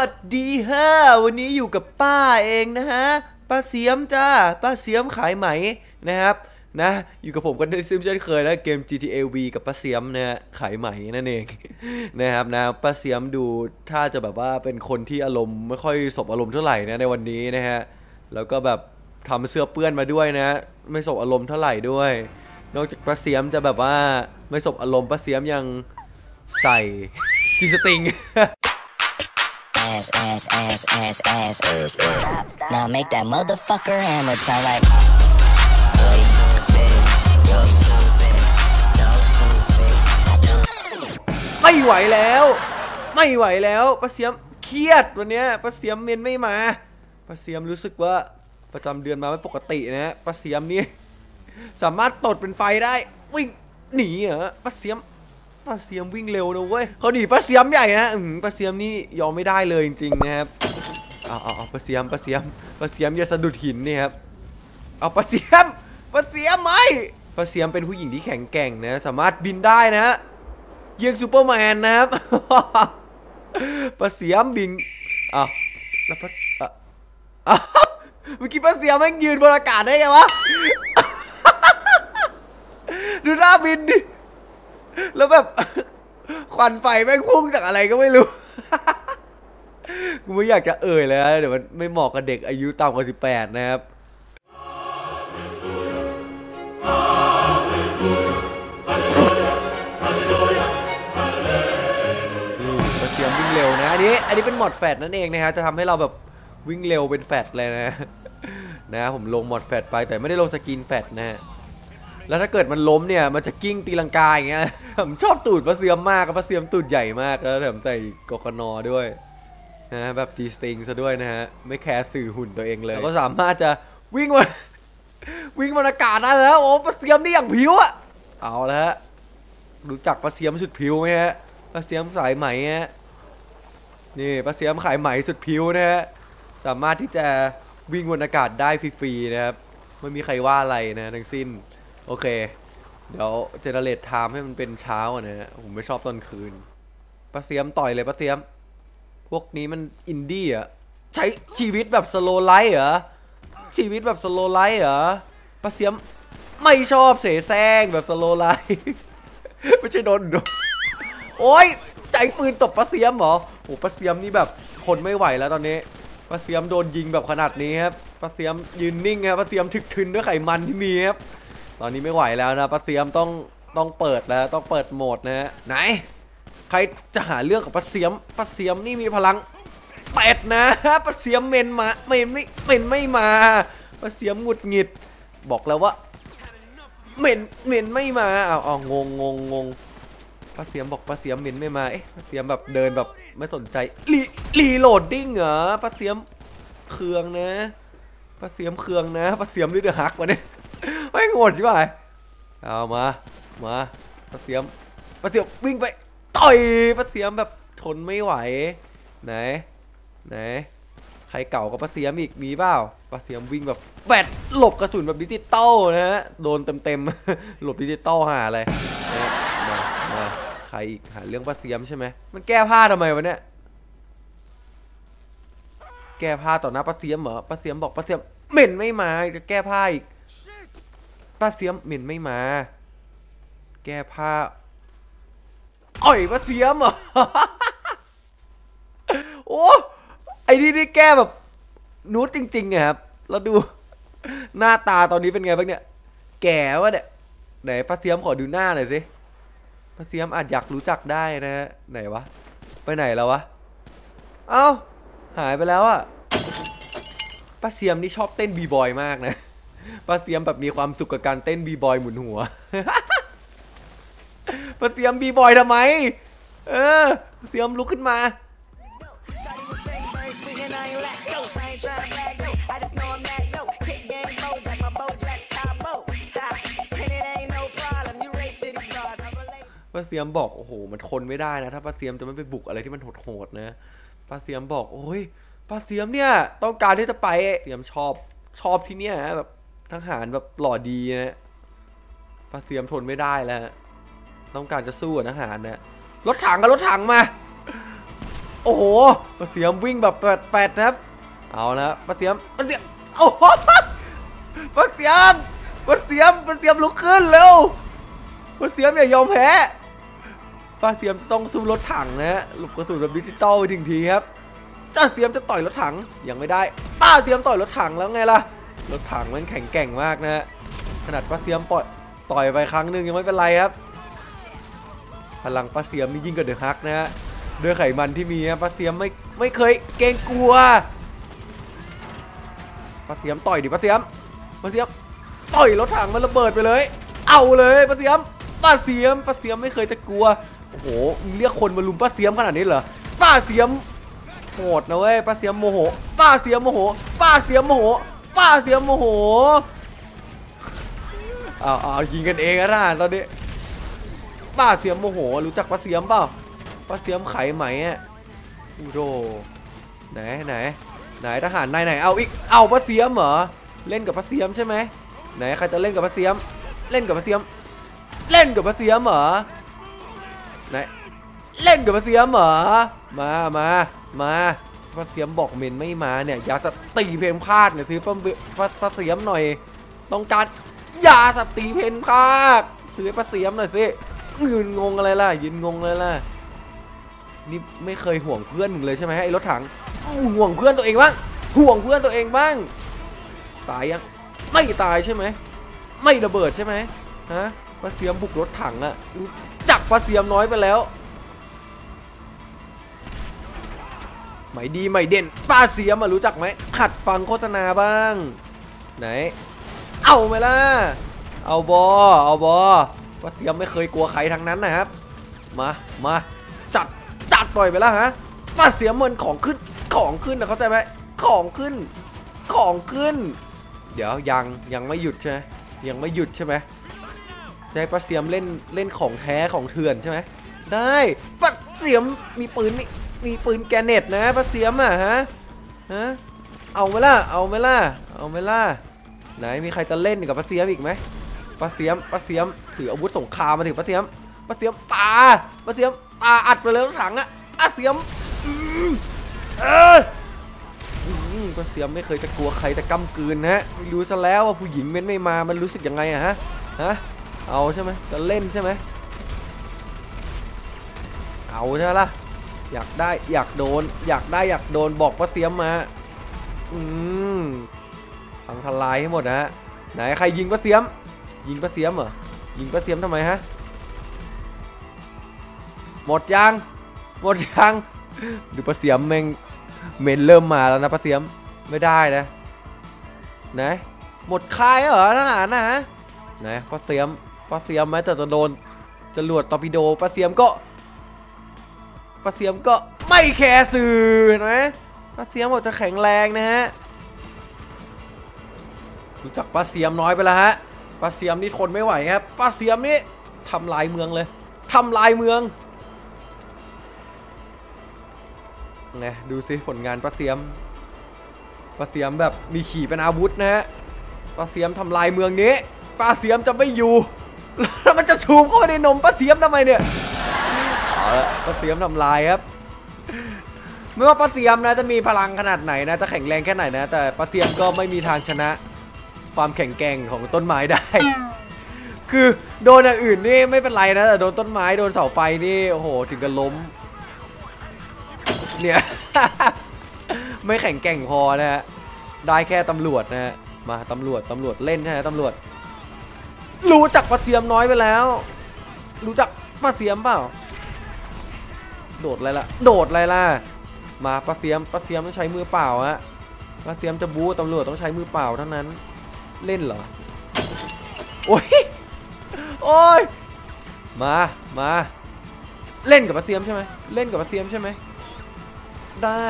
วัสดีฮะวันนี้อยู่กับป้าเองนะฮะป้าเสียมจ้าป้าเสียมขายไหมนะครับนะอยู่กับผมกันในซิมเช่นเคยนะเกม GTA V กับป้าเสียมนะฮะขายไหมนั่นเอง นะครับนะป้าเสียมดูถ้าจะแบบว่าเป็นคนที่อารมณ์ไม่ค่อยสบอารมณ์เท่าไหร่นะในวันนี้นะฮะแล้วก็แบบทำเสื้อเปื้อนมาด้วยนะ ไม่สบอารมณ์เท่าไหร่ด้วย นอกจากป้าเสียมจะแบบว่าไม่สบอารมณ์ป้าเสียมยังใส่จีสติง ass, ass, ass, ass, ass, ass, ass. Now make that motherfucker hammer sound like. Go stupid, go stupid, go stupid. ไม่ไหวแล้ว ไม่ไหวแล้วป้าเสียมเครียดวันเนี้ยป้าเสียมเมนไม่มาป้าเสียมรู้สึกว่าประจำเดือนมาไม่ปกตินะฮะป้าเสียมนี่ สามารถตดเป็นไฟได้ วิ่งหนีเหรอป้าเสียม ป้าเสียมวิ่งเร็วนะเว้ยเขาหนีป้าเสียมใหญ่นะป้าเสียมนี่ยอมไม่ได้เลยจริงๆนะครับเอาเอาเอาป้าเสียมป้าเสียมป้าเสียมอย่าสะดุดหินนี่ครับเอาป้าเสียมป้าเสียมไหมป้าเสียมเป็นผู้หญิงที่แข็งแกร่งนะสามารถบินได้นะฮะเยี่ยงซูเปอร์แมนนะครับปลาเสียมบินอ้าวแล้วปลาอะอ้าวเมื่อกี้ปลาเสียมแม่งยืนบนอากาศได้ไงวะดูหน้าบินดิ แล้วแบบ ควันไฟแม่งพุ่งจากอะไรก็ไม่รู้ กูไม่อยากจะเอ่ยเลยนะเดี๋ยวมันไม่เหมาะกับเด็กอายุต่ำกว่า18นะครับนี่กระเทียมวิ่งเร็วนะ อันนี้ อันนี้เป็นมอดแฟตนั่นเองนะฮะ จะทำให้เราแบบวิ่งเร็วเป็นแฟตเลยนะ นะ ผมลงมอดแฟตไปแต่ไม่ได้ลงสกินแฟตนะฮะ แล้วถ้าเกิดมันล้มเนี่ยมันจะกิ้งตีลังกาอย่างเงี้ยผมชอบตูดปลาเสียมมากปลาเสียมตูดใหญ่มากแล้วแถมใส่กกนอด้วยนะแบบจีสติงซะด้วยนะฮะไม่แคร์สื่อหุ่นตัวเองเลยแล้วก็สามารถจะวิ่งมาวิ่งบนอากาศได้แล้วโอ้ปลาเสียมนี่อย่างผิวอะเอาละฮะรู้จักปลาเสียมสุดผิวไหมฮะปลาเสียมสายไหมฮะนี่ปลาเสียมขายไหมสุดผิวนะฮะสามารถที่จะวิ่งบนอากาศได้ฟรีๆนะครับไม่มีใครว่าอะไรนะทั้งสิ้น โอเค เดี๋ยวเจเนเรตไทม์ให้มันเป็นเช้าอะนะฮะผมไม่ชอบตอนคืนปลาเสียมต่อยเลยปลาเสียม พวกนี้มันอินดี้อะใช้ชีวิตแบบสโลไลท์เหรอชีวิตแบบสโลไลท์เหรอปลาเสียมไม่ชอบเสแสร้งแบบสโลไลท์ไม่ใช่โดนโดนโอ้ยใจปืนตบปลาเสียมเหรอโอ้ปลาเสียมนี่แบบคนไม่ไหวแล้วตอนนี้ปลาเสียมโดนยิงแบบขนาดนี้ครับปลาเสียมยืนนิ่งครับปลาเสียมถึกทึนด้วยไขมันที่มีครับ ตอนนี้ไม่ไหวแล้วนะปลาเสียมต้องต้องเปิดแล้วต้องเปิดโหมดนะฮะไหน ใครจะหาเรื่องกับปลาเสียมปลาเสียมนี่มีพลังเป็ดนะปลาเสียมเมนมาเมนไม่เมนไม่มาปลาเสียมหงุดหงิด บอกแล้วว่าเหม็นเหม็นไม่มาเอาเอางงงงงงป้าเสียมบอกป้าเสียมเหม็นไม่มา เอ๊ะป้าเสียมแบบเดินแบบไม่สนใจรีรีโหลดดิ้งเหรอป้าเสียมเคืองนะป้าเสียมเคืองนะป้าเสียมนี่เดือดฮักวะเนี่ย ไม่งดใช่ไหมเอามา มาป้าเสียมป้าเสียมวิ่งไปต่อยป้าเสียมแบบทนไม่ไหว ไหน ไหน ใครเก่ากับป้าเสียมอีกมีเปล่าป้าเสียมวิ่งแบบแฟดหลบกระสุนแบบดิจิตอลนะฮะ โดนเต็มๆ หลบดิจิตอลหาอะไรนะมา มาใครอีกหาเรื่องป้าเสียมใช่ไหม มันแก้ผ้าทำไมวะเนี่ย แก้ผ้าต่อหน้าป้าเสียมเหรอป้าเสียมบอกป้าเสียมเหม็นไม่มาจะแก้ผ้าอีก ป้าเสียมเหม็นไม่มา แก้ผ้าอ่อยป้าเสียมเหรอโอ้ไอ้นี่นี่แก้แบบนูดจริงๆอะครับแล้วดูหน้าตาตอนนี้เป็นไงบ้างเนี่ย แก่วะเนี่ยไหนป้าเสียมขอดูหน้าหน่อยสิป้าเสียมอาจอยากรู้จักได้นะฮะไหนวะไปไหนแล้ววะเอ้าหายไปแล้วอะป้าเสียมนี่ชอบเต้นบีบอยมากนะ ป้าเสียมแบบมีความสุขกับการเต้นบีบอยหมุนหัวป้าเสียมบีบอยทำไม เออป้าเสียมลุกขึ้นมา ป้าเสียมบอกโอ้โห มันทนไม่ได้นะถ้าป้าเสียมจะไม่ไปบุกอะไรที่มันโหดๆนะป้าเสียมบอกโอ้ยป้าเสียมเนี่ย ต้องการที่จะไปเสียมชอบชอบที่เนี่ยแบบ ทหารแบบหล่อดีนะป้าเสียมทนไม่ได้แล้วต้องการจะสู้กับทหารนะรถถังกับรถถังมา โอ้โหป้าเสียมวิ่งแบบแฟดๆนะครับ เอาละป้าเสียมป้าเสียมโอ้โหป้าเสียมป้าเสียมป้าเสียมลุกขึ้นเร็วป้าเสียมอย่ายอมแพ้ป้าเสียมจะต้องสู้รถถังนะฮะหลบกระสุนแบบดิจิตอลไปถึงทีครับป้าเสียมจะต่อยรถถังยังไม่ได้ป้าเสียมต่อยรถถังแล้วไงล่ะ รถถังมันแข็งแกร่งมากนะฮะขนาดป้าเสียมปล่อยต่อยไปครั้งหนึ่งยังไม่เป็นไรครับ พลังป้าเสียมนี่ยิ่งกว่าเดอะฮักนะฮะด้วยไขมันที่มีฮะป้าเสียมไม่ไม่เคยเกรงกลัวป้าเสียมต่อยดิป้าเสียมป้าเสียมต่อยรถถังมันระเบิดไปเลย เอาเลยป้าเสียมป้าเสียมป้าเสียมไม่เคยจะกลัวโอ้โหเรียกคนมาลุมป้าเสียมขนาดนี้เหรอป้าเสียมโหดนะเว้ยป้าเสียมโมโหป้าเสียมโมโหป้าเสียมโมโห ป้าเสียมโมโหเอาเอายิงกันเองอะทหารตอนนี้ป้าเสียมโมโห รู้จักป้าเสียมเปล่าป้าเสียมไขไหมอะอูโดไหนไหนไหนทหารนายไหนเอาอีกเอาป้าเสียมเหรอเล่นกับป้าเสียมใช่ไหมไหนใครจะเล่นกับป้าเสียม เล่นกับป้าเสียม เล่นกับป้าเสียมเหรอไหนเล่นกับป้าเสียมเหรอมามามา ป้าเสียมบอกเมนไม่มาเนี่ยอยากจะตีเพลงพลาดเนี่ยซื้อป้าป้าป้าเสียมหน่อย ต้องการยาสตีเพนพลาดซื้อให้ป้าเสียมหน่อยสิยืนงงอะไรล่ะยืนงงเลยล่ะนี่ไม่เคยห่วงเพื่อนมึงเลยใช่ไหมไอ้รถถังห่วงเพื่อนตัวเองบ้างห่วงเพื่อนตัวเองบ้างตายยังไม่ตายใช่ไหมไม่ระเบิดใช่ไหมฮะปลาเสียมบุกรถถังอะรู้จักปลาเสียมน้อยไปแล้ว ไม่ดีไม่เด่นปลาเสียมอะรู้จักไหมหัดฟังโฆษณาบ้าง ไหน เอาไหมล่ะ เอาบอเอาบอป้าเสียมไม่เคยกลัวใครทั้งนั้นนะครับ มามาจัดจัดต่อยไปแล้วฮะป้าเสียมมันของขึ้นของขึ้นนะเข้าใจไหมของขึ้น ของขึ้น เดี๋ยวยังยังไม่หยุดใช่ไหมยังไม่หยุดใช่ไหมจะให้ป้าเสียมเล่นเล่นของแท้ของเถื่อนใช่ไหมได้ป้าเสียมมีปืนนี่ มีปืนแกเน็ตนะป้าเสียมอะฮะฮะเอาไหมล่ะเอาไหมล่ะเอาไหมล่ะไหนมีใครจะเล่นกับป้าเสียมอีกไหมป้าเสียมป้าเสียมถืออาวุธสงครามมาถึงป้าเสียมป้าเสียมปาป้าเสียมปาอัดไปเลยรถถังอะป้าเสียมอืมเออป้าเสียมไม่เคยจะกลัวใครแต่กำกืนนะฮะรู้ซะแล้วว่าผู้หญิงเม้นไม่มามันรู้สึกยังไงอะฮะฮะเอาใช่ไหมจะเล่นใช่ไหมเอาใช่ไหมล่ะ อยากได้อยากโดน อยากได้อยากโดนบอกป้าเสียมมา อืมพังทลายให้หมดนะฮะไหนใครยิงป้าเสียม ยิงป้าเสียมเหรอยิงป้าเสียมทำไมฮะหมดยังหมดยังดูป้าเสียมแม่งเมนเริ่มมาแล้วนะป้าเสียมไม่ได้นะไหนหมดค่ายเหรอทหารนะฮะไหนป้าเสียมป้าเสียมแม้แต่จะโดนจรวดตอร์ปิโดป้าเสียมก็ ป้าเสียมก็ไม่แคร์สื่อเห็นไหมป้าเสียมบอกจะแข็งแรงนะฮะรู้จักป้าเสียมน้อยไปแล้วฮะป้าเสียมนี่ทนไม่ไหวครับป้าเสียมนี่ทำลายเมืองเลยทำลายเมืองไงดูสิผลงานป้าเสียมป้าเสียมแบบมีขี่เป็นอาวุธนะฮะป้าเสียมทำลายเมืองนี้ป้าเสียมจะไม่อยู่แล้วมันจะชูมเข้าไปในนมป้าเสียมทำไมเนี่ย ละป้าเสียมทำลายครับ ไม่ว่าป้าเสียมนะจะมีพลังขนาดไหนนะจะแข็งแรงแค่ไหนนะ แต่ป้าเสียมก็ไม่มีทางชนะ ความแข็งแกร่งของต้นไม้ได้ คือโดนอย่างอื่นนี่ไม่เป็นไรนะแต่โดนต้นไม้โดนเสาไฟนี่โอ้โหถึงกับล้ม เนี่ยไม่แข็งแกร่งพอนะฮะได้แค่ตำรวจนะฮะมาตำรวจตำรวจเล่นใช่ไหมตำรวจ รู้จักปลาเสียมน้อยไปแล้ว รู้จักปลาเสียมเปล่า โดดอะไรล่ะ โดดอะไรล่ะ มาปลาเสียมปลาเสียมต้องใช้มือเปล่าฮะปลาเสียมจะบู๊ตำรวจต้องใช้มือเปล่าเท่านั้น เล่นเหรอ โอ้ย โอ้ย มา มา เล่นกับปลาเสียมใช่ไหมเล่นกับปลาเสียมใช่ไหม ได้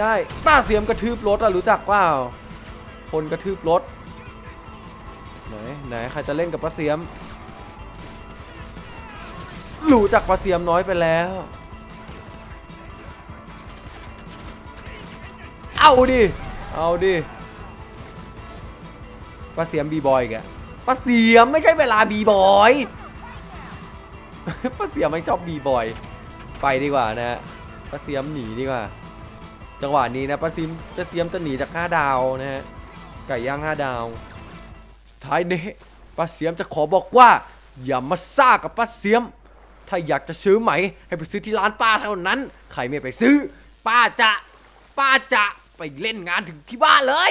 ได้ปลาเสียมกระทืบรถอะรู้จักเปล่า คนกระทืบรถ ไหน ไหนใครจะเล่นกับปลาเสียมรู้จักปลาเสียมน้อยไปแล้ว เอาดิ เอาดิปลาเสียมบีบอยแกปลาเสียมไม่ใช่เวลาบีบอยปลาเสียมไม่ชอบบีบอย ไปดีกว่านะฮะป้าเสียมหนีดีกว่า จังหวะนี้นะป้าเสียมป้าเสียมจะหนีจากห้าดาวนะฮะ ไก่ย่างห้าดาว ท้ายนี้ป้าเสียมจะขอบอกว่า อย่ามาซ่ากับป้าเสียม ถ้าอยากจะซื้อไหม ให้ไปซื้อที่ร้านป้าเท่านั้น ใครไม่ไปซื้อ ป้าจะ ป้าจะ ไปเล่นงานถึงที่บ้านเลย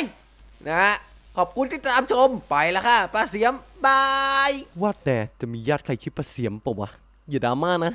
นะฮะขอบคุณที่ตามชมไปแล้วค่ะป้าเสียมบาย ว่าแต่จะมีญาติใครชื่อป้าเสียมปะวะอย่าดราม่านะ